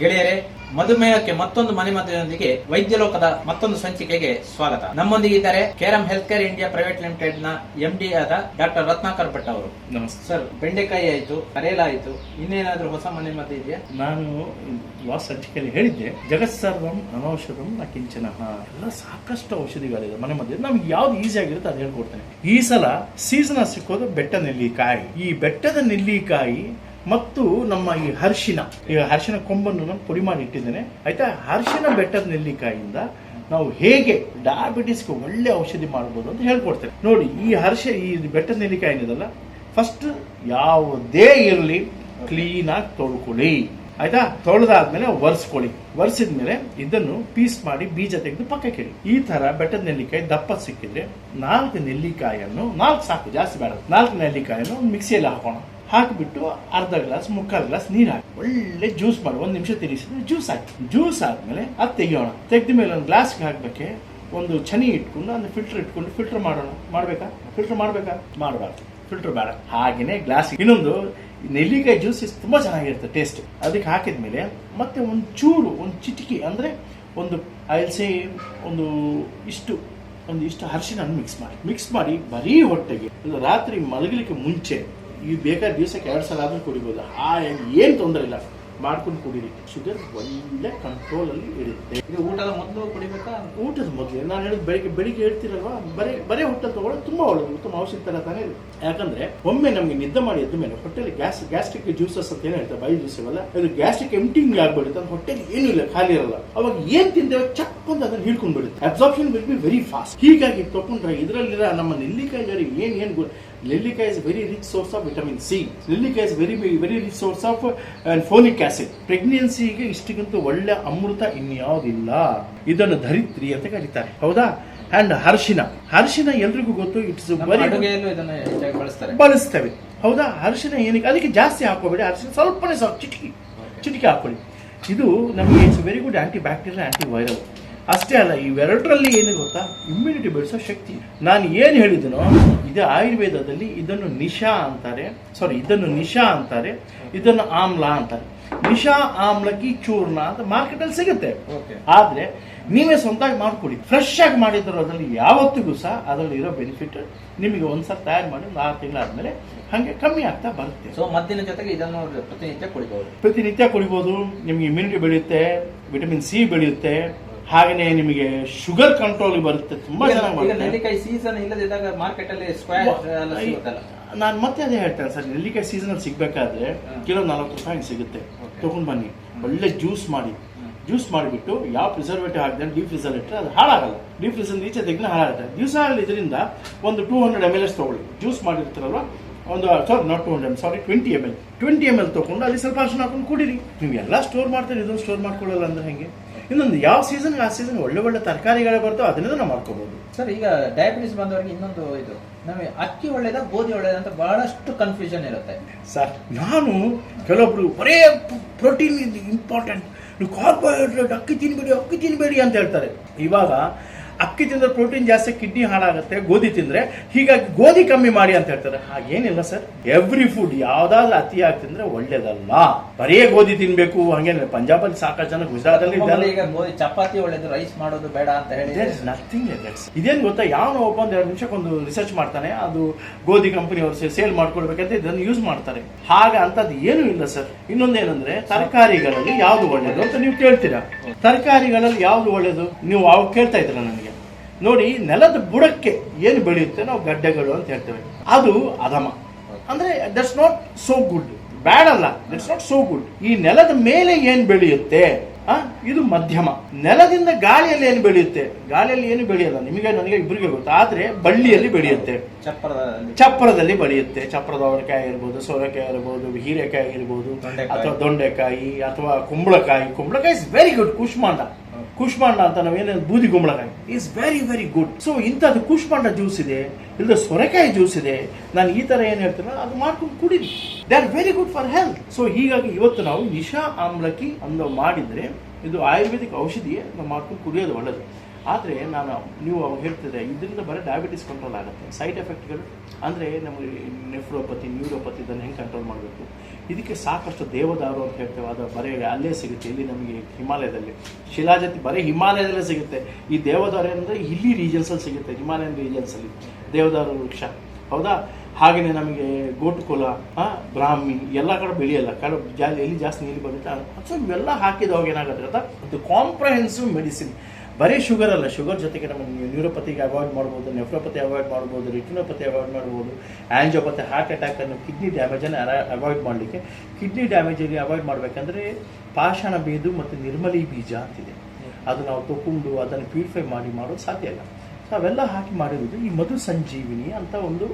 ಗೆಳೆಯರೇ ಮಧುಮೇಹಕ್ಕೆ ಮತ್ತೊಂದು ಮನೆಮದ್ದಿನೊಂದಿಗೆ ವೈದ್ಯ ಲೋಕದ ಮತ್ತೊಂದು ಸಂಚಿಕೆಗೆ ಸ್ವಾಗತ. ನಮ್ಮೊಂದಿಗೆ ಇದ್ದಾರೆ Keram health care India private ಲಿಮಿಟೆಡ್ನ ಎಂಡಿ ಆದ ಡಾಕ್ಟರ್ ರತ್ನಾಕರ್ ಭಟ್ ಅವರು. ನಮಸ್ತೆ. ಸರ್ ಬೆಂಡೆಕಾಯಿ ಆಯ್ತು ಕರೇಲ ಆಯ್ತು ಇನ್ನೇನಾದ್ರೂ ಹೊಸ ಮನೆಮದ್ದು ಇದೆಯಾ? ನಾನು ಲಾಸ್ಟ್ ಸಂಚಿಕೆಯಲ್ಲಿ ಹೇಳಿದ್ದೆ ಜಗತ್ ಸರ್ವಂ ಅನೌಷಧಂ ನ ಕಿಂಚನ. ಎಲ್ಲ ಸಾಕಷ್ಟು ಔಷಧಿಗಳಿದೆ ಮನೆ ಮದ್ದು ನಮ್ಗೆ ಯಾವ್ದು ಈಸಿ ಆಗಿರುತ್ತೆ ಅದು ಹೇಳ್ಕೊಡ್ತೇನೆ. ಈ ಸಲ ಸೀಸನ್ ಸಿಕ್ಕೋದು ಬೆಟ್ಟ ನೆಲ್ಲಿಕಾಯಿ. ಈ ಬೆಟ್ಟದ ನೆಲ್ಲಿಕಾಯಿ ಮತ್ತು ನಮ್ಮ ಈ ಹರ್ಷಿನ ಈ ಹರ್ಷಿನ ಕೊಂಬನ್ನು ನಾನು ಪುಡಿ ಮಾಡಿ ಇಟ್ಟಿದ್ದೇನೆ. ಆಯ್ತಾ? ಹರ್ಷಿನ ಬೆಟ್ಟದ ನೆಲ್ಲಿಕಾಯಿಂದ ನಾವು ಹೇಗೆ ಡಯಾಬಿಟಿಸ್ಗೆ ಒಳ್ಳೆ ಔಷಧಿ ಮಾಡ್ಬೋದು ಅಂತ ಹೇಳ್ಕೊಡ್ತೇನೆ. ನೋಡಿ, ಈ ಹರ್ಷ ಈ ಬೆಟ್ಟದ ನೆಲ್ಲಿಕಾಯಿ ಏನಿದಲ್ಲ ಫಸ್ಟ್ ಯಾವುದೇ ಇರಲಿ ಕ್ಲೀನಾಗಿ ತೊಳ್ಕೊಳ್ಳಿ. ಆಯ್ತಾ? ತೊಳೆದಾದ್ಮೇಲೆ ಒರೆಸ್ಕೊಳ್ಳಿ. ಒರೆಸಿದ್ಮೇಲೆ ಇದನ್ನು ಪೀಸ್ ಮಾಡಿ ಬೀಜ ತೆಗೆದು ಪಕ್ಕಕ್ಕೆ ಇಡಿ. ಈ ತರ ಬೆಟ್ಟದ ನೆಲ್ಲಿಕಾಯಿ ದಪ್ಪ ಸಿಕ್ಕಿದ್ರೆ ನಾಲ್ಕು ನೆಲ್ಲಿಕಾಯನ್ನು ನಾಲ್ಕು ಸಾಕು, ಜಾಸ್ತಿ ಬೇಡ. ನಾಲ್ಕು ನೆಲ್ಲಿಕಾಯನ್ನು ಮಿಕ್ಸಿಯಲ್ಲಿ ಹಾಕೋಣ. ಹಾಕಿಬಿಟ್ಟು ಅರ್ಧ ಗ್ಲಾಸ್ ಮುಕ್ಕಾಲು ಗ್ಲಾಸ್ ನೀರು ಹಾಕಿ. ಒಳ್ಳೆ ಜ್ಯೂಸ್ ಮಾಡಿ, ಒಂದು ನಿಮಿಷ ತಿರುಗಿಸಿದ್ರೆ ಜ್ಯೂಸ್ ಹಾಕಿ ಜ್ಯೂಸ್ ಆದ್ಮೇಲೆ ಅದು ತೆಗಿಯೋಣ. ತೆಗೆದ ಮೇಲೆ ಒಂದು ಗ್ಲಾಸ್ಗೆ ಹಾಕ್ಬೇಕೆ. ಒಂದು ಚನಿ ಇಟ್ಕೊಂಡು, ಒಂದು ಫಿಲ್ಟರ್ ಇಟ್ಕೊಂಡು ಫಿಲ್ಟರ್ ಮಾಡೋಣ. ಮಾಡಬೇಕಾ? ಫಿಲ್ಟರ್ ಮಾಡಬೇಕಾ? ಮಾಡಬಾರ್ದು. ಫಿಲ್ಟರ್ ಬೇಡ. ಹಾಗೇನೆ ಗ್ಲಾಸ್ ಇನ್ನೊಂದು, ನೆಲ್ಲಿಕಾಯಿ ಜ್ಯೂಸ್ ತುಂಬಾ ಚೆನ್ನಾಗಿರುತ್ತೆ ಟೇಸ್ಟ್ ಅದಕ್ಕೆ ಹಾಕಿದ್ಮೇಲೆ ಮತ್ತೆ ಒಂದು ಚೂರು, ಒಂದು ಚಿಟಿಕಿ, ಅಂದ್ರೆ ಒಂದು ಅಲ್ಸೆ ಒಂದು ಇಷ್ಟು ಒಂದು ಇಷ್ಟು ಅರಿಶಿನ ಮಿಕ್ಸ್ ಮಾಡಿ. ಮಿಕ್ಸ್ ಮಾಡಿ ಬರೀ ಹೊಟ್ಟೆಗೆ. ರಾತ್ರಿ ಮಲಗಲಿಕ್ಕೆ ಮುಂಚೆ ಈ ಬೇಕಾದ ದಿವಸಕ್ಕೆ ಎರಡು ಸಲ ಆದ್ರೂ ಕುಡಿಬೋದು. ಆ ಏನು ತೊಂದರೆ ಇಲ್ಲ. ಮಾಡ್ಕೊಂಡು ಕುಡೀರಿ. ಶುಗರ್ ಒಳ್ಳೆ ಕಂಟ್ರೋಲ್ ಅಲ್ಲಿ ಇರುತ್ತೆ. ಇದು ಊಟದ ಮೊದಲು ಕುಡಿಬೇಕಾ? ಊಟದ ಮೊದಲು. ನಾನು ಹೇಳಿದ್ ಬೆಳಿಗ್ಗೆ ಬೆಳಿಗ್ಗೆ ಹೇಳ್ತೀರಲ್ವಾ? ಬರೀ ಬರೀ ಊಟ ತಗೊಳ್ಳೋದು ತುಂಬಾ ಒಳ್ಳೇದು. ಉತ್ತಮ ಔಷಧಿ ತರ ತಾನೇ ಇದೆ ಯಾಕಂದ್ರೆ ಒಮ್ಮೆ ನಮಗೆ ನಿದ್ದೆ ಮಾಡಿ ಎದ್ದ ಮೇಲೆ ಹೊಟ್ಟೆಲಿ ಗ್ಯಾಸ್ ಗ್ಯಾಸ್ಟ್ರಿಕ್ ಜ್ಯೂಸಸ್ ಅಂತ ಏನು ಹೇಳ್ತಾರೆ? ಬೈ ಜ್ಯೂಸ್ ಅದು ಇದು ಗ್ಯಾಸ್ಟ್ರಿಕ್ ಎಂಟಿಂಗ್ ಆಗ್ಬಿಡುತ್ತೆ. ಅಂತ ಹೊಟ್ಟೆಲಿ ಏನೂ ಇಲ್ಲ ಖಾಲಿ ಇರಲ್ಲ. ಅವಾಗ ಏನ್ ತಿಂದೇವೆ ಚಕ್ ಅಂತ ಅದನ್ನ ಹಿಡ್ಕೊಂಡ್ಬಿಡುತ್ತೆ absorption will be very fast ಹೀಗಾಗಿ ತಗೊಂಡ್ರೆ ಇದರಲ್ಲಿರೋ ನಮ್ಮ ನೆಲ್ಲಿಕಾಯಿ ಏನ್ ಏನ್ ನೆಲ್ಲಿಕಾಯಿ is very rich source of vitamin C ನೆಲ್ಲಿಕಾಯಿ is very very rich source of folic acid ಪ್ರೆಗ್ನೆನ್ಸಿಗೆ ಇಷ್ಟಕ್ಕಿಂತ ಒಳ್ಳೆ ಅಮೃತ ಇನ್ಯಾವುದಿಲ್ಲ. ಇದನ್ನು ಧರಿತ್ರಿ ಅಂತ ಕರೀತಾರೆ. ಹೌದಾ? ಅಂಡ್ ಹರ್ಷಿನ ಹರ್ಷಿನ ಎಲ್ರಿಗೂ ಗೊತ್ತು ಇಟ್ಸ್ ಬಳಸ್ತೇವೆ. ಹೌದಾ? ಹರ್ಷಿನ ಏನಕ್ಕೆ? ಅದಕ್ಕೆ ಜಾಸ್ತಿ ಹಾಕೋಬೇಡಿ ಹರ್ಷಿನ ಸ್ವಲ್ಪನೇ ಸ್ವಲ್ಪ ಚಿಟಿಕಿ. ಚಿಟಿಕಿ ಹಾಕೊಳ್ಳಿ ಇದು ನಮಗೆ it's very good antibacterial antiviral ಅಷ್ಟೇ ಅಲ್ಲ ಇವೆರಡರಲ್ಲಿ ಏನು ಗೊತ್ತಾ? ಇಮ್ಯುನಿಟಿ ಬೆಳೆಸೋ ಶಕ್ತಿ. ನಾನು ಏನು ಹೇಳಿದನೋ ಇದು ಆಯುರ್ವೇದದಲ್ಲಿ ಇದನ್ನು ನಿಶಾ ಅಂತಾರೆ. ಸಾರಿ ಇದನ್ನು ನಿಶಾ ಅಂತಾರೆ. ಇದನ್ನು ಆಮ್ಲ ಅಂತಾರೆ. ನಿಶಾ ಆಮ್ಲಕ್ಕೆ ಚೂರ್ಣ ಅಂತ ಮಾರ್ಕೆಟಲ್ಲಿ ಸಿಗುತ್ತೆ. ಓಕೆ ಆದ್ರೆ ನೀವೇ ಸ್ವಂತಾಗಿ ಮಾಡಿಕೊಡಿ ಫ್ರೆಶ್ ಆಗಿ ಮಾಡಿದ್ರು ಅದರಲ್ಲಿ ಯಾವತ್ತಿಗೂ ಸಹ ಅದರಲ್ಲಿ ಇರೋ ಬೆನಿಫಿಟ್ ನಿಮಗೆ ಒಂದ್ಸಲ ತಯಾರು ಮಾಡಿ ಒಂದು ಆರು ತಿಂಗಳಾದ್ಮೇಲೆ ಹಾಗೆ ಕಮ್ಮಿ ಆಗ್ತಾ ಬರುತ್ತೆ. ಸೊ ಮದ್ದಿನ ಜೊತೆಗೆ ಇದನ್ನು ಪ್ರತಿನಿತ್ಯ ಕುಡಿಬೋದು. ಪ್ರತಿನಿತ್ಯ ಕುಡಿಬೋದು ನಿಮಗೆ ಇಮ್ಯುನಿಟಿ ಬೆಳೆಯುತ್ತೆ ವಿಟಮಿನ್ ಸಿ ಬೆಳೆಯುತ್ತೆ ಹಾಗೆಯೇ ನಿಮಗೆ ಶುಗರ್ ಕಂಟ್ರೋಲ್ ಬರುತ್ತೆ ತುಂಬಾ ಚೆನ್ನಾಗಿ ನೆಲ್ಲಿಕಾಯಿ ಸೀಸನ್ ಇಲ್ಲದಿದ್ದಾಗ ಮಾರ್ಕೆಟ್ ಅಲ್ಲಿ ಸ್ಕ್ವೇರ್ ನಾನು ಮತ್ತೆ ಅದೇ ಹೇಳ್ತೇನೆ ಸರ್ ನೆಲ್ಲಿಕಾಯಿ ಸೀಸನ್ ಅಲ್ಲಿ ಸಿಗ್ಬೇಕಾದ್ರೆ ಕಿಲೋ ನಲವತ್ತು ರೂಪಾಯಿ ಸಿಗುತ್ತೆ. ತಗೊಂಡ್ ಬನ್ನಿ. ಒಳ್ಳೆ ಜ್ಯೂಸ್ ಮಾಡಿ. ಜ್ಯೂಸ್ ಮಾಡಿಬಿಟ್ಟು ಯಾವ ಪ್ರಿಸರ್ವೇಟಿವ್ ಹಾಕಿದ್ರೆ ಡೀಪ್ ಫ್ರೀಸರ್ ಇಟ್ಟರೆ ಅದು ಹಾಳಾಗಲ್ಲ. ಡೀಪ್ ಫ್ರೀಸರ್ ಈಚೆ ತೆಗೆದ ಹಾಳಾಗುತ್ತೆ. ದಿವಸ ಆಗಲಿ ಇದರಿಂದ ಒಂದು two hundred M L S ತಗೊಳ್ಳಿ. ಜ್ಯೂಸ್ ಮಾಡಿರ್ತಾರಲ್ವ? ಒಂದು ಸಾರಿ not two hundred sorry twenty M L twenty M L ತೊಗೊಂಡು ಅಲ್ಲಿ ಸ್ವಲ್ಪ ಅರ್ಶನ ಹಾಕೊಂಡು ಕುಡೀರಿ. ನೀವು ಎಲ್ಲ ಸ್ಟೋರ್ ಮಾಡ್ತೀರಿ ಇದನ್ನು ಸ್ಟೋರ್ ಮಾಡ್ಕೊಳ್ಳಲ್ಲ ಅಂದ್ರೆ ಹೆಂಗೆ? ಇನ್ನೊಂದು ಯಾವ ಸೀಸನ್ ಆ ಸೀಸನ್ ಒಳ್ಳೆ ಒಳ್ಳೆ ತರಕಾರಿಗಳು ಬರ್ತೋ ಅದನ್ನ ನಾವು ಮಾಡ್ಕೋಬಹುದು ಸರ್ ಈಗ ಡಯಾಬಿಟಿಸ್ ಬಂದವರಿಗೆ ಇನ್ನೊಂದು ಇದು. ನಮಗೆ ಅಕ್ಕಿ ಒಳ್ಳೇದ ಗೋಧಿ ಒಳ್ಳೇದ ಅಂತ ಬಹಳಷ್ಟು ಕನ್ಫ್ಯೂಷನ್ ಇರುತ್ತೆ. ಸರ್ ನಾನು ಕೆಲವೊಬ್ರು ಬರೇ ಪ್ರೋಟೀನ್ ಇಂಪಾರ್ಟೆಂಟ್. ನೀವು ಕಾರ್ಬೋಹೈಡ್ರೇಟ್ ಅಕ್ಕಿ ತಿನ್ಬೇಡಿ ಅಕ್ಕಿ ತಿನ್ಬೇಡಿ ಅಂತ ಹೇಳ್ತಾರೆ. ಇವಾಗ ಅಕ್ಕಿ ತಿಂದ್ರೆ ಪ್ರೋಟೀನ್ ಜಾಸ್ತಿ ಕಿಡ್ನಿ ಹಾಳಾಗುತ್ತೆ ಗೋಧಿ ತಿಂದ್ರೆ ಹೀಗಾಗಿ ಗೋಧಿ ಕಮ್ಮಿ ಮಾಡಿ ಅಂತ ಹೇಳ್ತಾರೆ. ಹಾಗೇನಿಲ್ಲ ಸರ್. ಎವ್ರಿ ಫುಡ್ ಯಾವ್ದಾದ್ರು ಅತಿಯಾಗಿ ತಿಂದ್ರೆ ಒಳ್ಳೇದಲ್ಲ. ಬರೀ ಗೋಧಿ ತಿನ್ಬೇಕು ಹಂಗೇನಿಲ್ಲ. ಪಂಜಾಬಲ್ಲಿ ಸಾಕಷ್ಟು ಜನ ಗುಜರಾತಲ್ಲಿ ಇದ್ದಾರೆ. ಈಗ ಗೋಧಿ ಚಪಾತಿ ಒಳ್ಳೇದು ರೈಸ್ ಮಾಡೋದು ಬೇಡ ಅಂತ ಹೇಳಿ. ನಥಿಂಗ್ ಇದೇನು ಗೊತ್ತಾ? ಯಾವ ಒಬ್ಬ ಒಂದು ಎರಡು ನಿಮಿಷಕ್ಕೊಂದು ರಿಸರ್ಚ್ ಮಾಡ್ತಾನೆ ಅದು ಗೋಧಿ ಕಂಪನಿ ಅವರು ಸೇಲ್ ಮಾಡ್ಕೊಳ್ಬೇಕಂತ ಇದನ್ನು ಯೂಸ್ ಮಾಡ್ತಾರೆ. ಹಾಗ ಅಂತದ್ದು ಏನೂ ಇಲ್ಲ ಸರ್ ಇನ್ನೊಂದೇನಂದ್ರೆ ತರಕಾರಿಗಳಲ್ಲಿ ಯಾವ್ದು ಒಳ್ಳೇದು ಅಂತ ನೀವು ಕೇಳ್ತೀರಾ? ತರಕಾರಿಗಳಲ್ಲಿ ಯಾವ್ದು ಒಳ್ಳೇದು? ನೀವು ಅವಾಗ ಕೇಳ್ತಾ ಇದ್ರ ನನಗೆ. ನೋಡಿ ನೆಲದ ಬುಡಕ್ಕೆ ಏನು ಬೆಳೆಯುತ್ತೆ ನಾವು ಗಡ್ಡೆಗಳು ಅಂತ ಹೇಳ್ತೇವೆ. ಅದು ಅಧಮ ಅಂದ್ರೆ that's not so good bad ಅಲ್ಲ ದಟ್ಸ್ ನಾಟ್ ಸೋ ಗುಡ್ ಈ ನೆಲದ ಮೇಲೆ ಏನ್ ಬೆಳೆಯುತ್ತೆ? ಇದು ಮಧ್ಯಮ. ನೆಲದಿಂದ ಗಾಳಿಯಲ್ಲಿ ಏನು ಬೆಳೆಯುತ್ತೆ? ಗಾಳಿಯಲ್ಲಿ ಏನು ಬೆಳೆಯಲ್ಲ ನಿಮಗೆ ನನಗೆ ಇಬ್ಬರಿಗೆ ಗೊತ್ತು. ಆದ್ರೆ ಬಳ್ಳಿಯಲ್ಲಿ ಬೆಳೆಯುತ್ತೆ. ಚಪ್ಪರದಲ್ಲಿ. ಚಪ್ಪರದಲ್ಲಿ ಬೆಳೆಯುತ್ತೆ. ಚಪ್ಪರದ ಅವರೆಕಾಯಿ ಇರ್ಬೋದು ಸೋರೆಕಾಯಿ ಇರ್ಬೋದು ಹೀರೆಕಾಯಿ ಇರ್ಬೋದು ಅಥವಾ ದೊಂಡೆಕಾಯಿ ಅಥವಾ ಕುಂಬಳಕಾಯಿ. ಕುಂಬಳಕಾಯಿ ಇಸ್ ವೆರಿ ಗುಡ್ ಕುಷ್ಮಾಂಡ. ಕುಷ್ಮಾಂಡ ಅಂತ ನಾವೇನು ಬೂದಿ ಕುಂಬಳಕಾಯಿ is very very good so ಇಂಥದ್ದು ಕುಷ್ಮಾಂಡ ಜ್ಯೂಸ್ ಇದೆ ಇಲ್ಲದ ಸೊರೆಕಾಯಿ ಜ್ಯೂಸ್ ಇದೆ, ನಾನು ಈ ತರ ಏನು ಹೇಳ್ತೀನೋ ಅದು ಮಾಡ್ಕೊಂಡು ಕುಡೀರಿ. They are very good for health so ಹೀಗಾಗಿ ಇವತ್ತು ನಾವು ನಿಶಾ ಆಮ್ಲಕಿ ಅಂದು ಮಾಡಿದ್ರೆ ಇದು ಆಯುರ್ವೇದಿಕ್ ಔಷಧಿ ನಾವು ಮಾಡ್ಕೊಂಡು ಕುಡಿಯೋದು ಒಳ್ಳೆಯದು ಆದರೆ ನಾನು ನೀವು ಅವಾಗ ಹೇಳ್ತಿದ್ರೆ ಇದರಿಂದ ಬರೀ ಡಯಾಬಿಟಿಸ್ ಕಂಟ್ರೋಲ್ ಆಗುತ್ತೆ. ಸೈಡ್ ಎಫೆಕ್ಟ್ಗಳು ಅಂದರೆ ನಮಗೆ ನೆಫ್ರೋಪತಿ ನ್ಯೂರೋಪತಿ ಇದನ್ನು ಹೆಂಗೆ ಕಂಟ್ರೋಲ್ ಇದಕ್ಕೆ ಸಾಕಷ್ಟು ದೇವದಾರು ಅಂತ ಹೇಳ್ತೇವೆ. ಅದು ಬರೆ ಅಲ್ಲೇ ಸಿಗುತ್ತೆ. ಇಲ್ಲಿ ನಮಗೆ ಹಿಮಾಲಯದಲ್ಲಿ. ಶಿಲಾಜತಿ ಬರೀ ಹಿಮಾಲಯದಲ್ಲೇ ಸಿಗುತ್ತೆ. ಈ ದೇವದಾರು ಅಂದರೆ ಇಲ್ಲಿ ರೀಜನ್ಸಲ್ಲಿ ಸಿಗುತ್ತೆ. ಹಿಮಾಲಯನ್ ರೀಜನ್ಸಲ್ಲಿ ದೇವದಾರು ವೃಕ್ಷ. ಹೌದಾ? ಹಾಗೆಯೇ ನಮಗೆ ಗೋಟುಕುಲ ಬ್ರಾಹ್ಮಿ ಎಲ್ಲ ಕಡೆ ಬೆಳೆಯಲ್ಲ. ಕಡೆ ಜಾ ಎಲ್ಲಿ ಜಾಸ್ತಿ ನೀರು ಬರುತ್ತೆ. ಸೊ ಇವೆಲ್ಲ ಹಾಕಿದವಾಗ ಏನಾಗುತ್ತೆ ಅಂತ ಅದು ಕಾಂಪ್ರಹೆನ್ಸಿವ್ ಮೆಡಿಸಿನ್ ಬರೀ ಶುಗರ್ ಅಲ್ಲ, ಶುಗರ್ ಜೊತೆಗೆ ನಮ್ಮ ನ್ಯೂರೋಪತಿಗೆ ಅವಾಯ್ಡ್ ಮಾಡ್ಬೋದು ನೆಫ್ರೋಪತಿ ಅವಾಯ್ಡ್ ಮಾಡ್ಬೋದು ರಿಟಿನೋಪತಿ ಅವಾಯ್ಡ್ ಮಾಡ್ಬೋದು ಆ್ಯಂಜೋಪತಿ ಹಾರ್ಟ್ ಅಟ್ಯಾಕ್ ಅನ್ನು ಕಿಡ್ನಿ ಡ್ಯಾಮೇಜನ್ನು ಅವಾಯ್ಡ್ ಮಾಡಲಿಕ್ಕೆ. ಕಿಡ್ನಿ ಡ್ಯಾಮೇಜಲ್ಲಿ ಅವಾಯ್ಡ್ ಮಾಡಬೇಕಂದ್ರೆ ಪಾಷಾಣ ಬೀದು ಮತ್ತು ನಿರ್ಮಲಿ ಬೀಜ ಅಂತಿದೆ. ಅದು ನಾವು ತೊಕೊಂಡು ಅದನ್ನು ಪ್ಯೂರಿಫೈ ಮಾಡಿ ಮಾಡೋದು ಸಾಧ್ಯ ಇಲ್ಲ. ಸೊ ಅವೆಲ್ಲ ಹಾಕಿ ಮಾಡಿರೋದು ಈ ಮಧು ಸಂಜೀವಿನಿ ಅಂತ ಒಂದು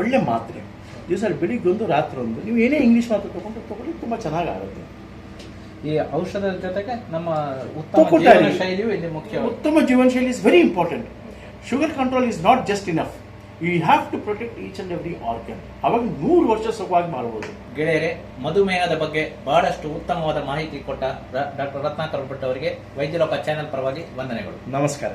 ಒಳ್ಳೆ ಮಾತ್ರೆ. ದಿವಸ ಬೆಳಿಗ್ಗೆ ಒಂದು, ರಾತ್ರಿ ಒಂದು, ನೀವು ಏನೇ ಇಂಗ್ಲೀಷ್ ಮಾತ್ರ ತೊಗೊಂಡು ತಗೊಳ್ಳಿ, ತುಂಬ ಚೆನ್ನಾಗಾಗುತ್ತೆ. ಈ ಔಷಧದ ಜೊತೆಗೆ ನಮ್ಮ ಉತ್ತಮ ಜೀವನ ಶೈಲಿಯು ಇಲ್ಲಿ ಮುಖ್ಯ. ಉತ್ತಮ ಜೀವನ ಶೈಲಿ is very important sugar control is not just enough you have to protect each and every organ ಅವಾಗ ನೂರು ವರ್ಷ ಸುಖವಾಗಿ ಮಾಡಬಹುದು ಗೆಳೆಯರೆ ಮಧುಮೇಹದ ಬಗ್ಗೆ ಬಹಳಷ್ಟು ಉತ್ತಮವಾದ ಮಾಹಿತಿ ಕೊಟ್ಟ ಡಾಕ್ಟರ್ ರತ್ನಾಕರ್ ಭಟ್ ಅವರಿಗೆ ವೈದ್ಯಲೋಕ ಚಾನೆಲ್ ಪರವಾಗಿ ವಂದನೆಗಳು. ನಮಸ್ಕಾರ.